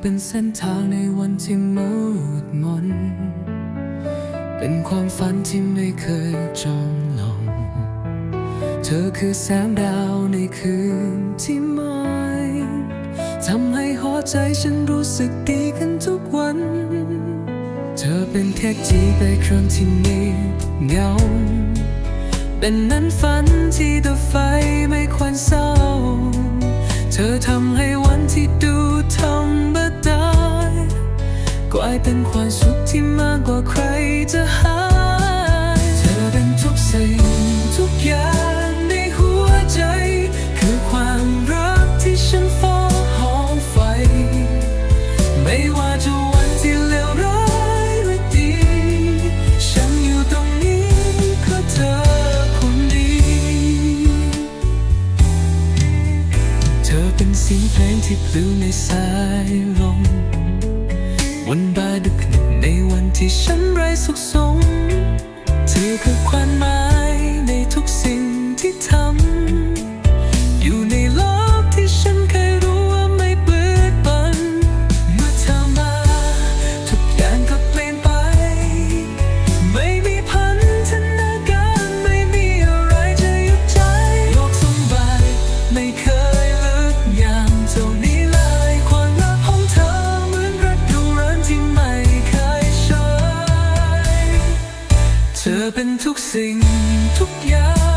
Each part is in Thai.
เป็นเส้นทางในวันที่มืดมน เป็นความฝันที่ไม่เคยจางลง เธอคือแสงดาวในคืนที่ไม่ทำให้หัวใจฉันรู้สึกดีขึ้นทุกวัน เธอเป็นเทคจีไปครั้งที่มีเงา เป็นนั้นฝันที่ดับไฟากลายเป็นความสุขที่มากกว่าใครจะหา เธอเป็นทุกสิ่งทุกอย่างในหัวใจ คือความรักที่ฉันเฝ้าหอมไฟ ไม่ว่าจะวันที่เลวร้ายหรือดี ฉันอยู่ตรงนี้เพื่อเธอคนดีเธอเป็นเสียงเพลงที่ปลิวในสายลม ที่ฉันไร้สุขสมเธอคือควันมา ธอเป็นทุกสิ่งทุกอย่าง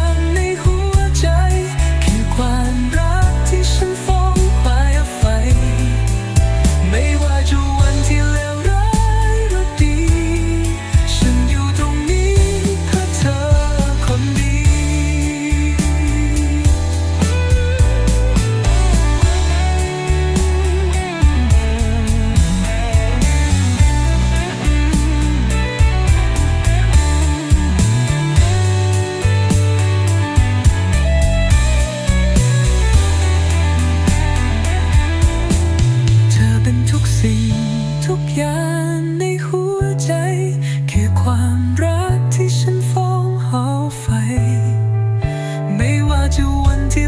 ในหัวใจ แค่ความรักที่ฉันฟ้องหอไฟ ไม่ว่าจะวันที่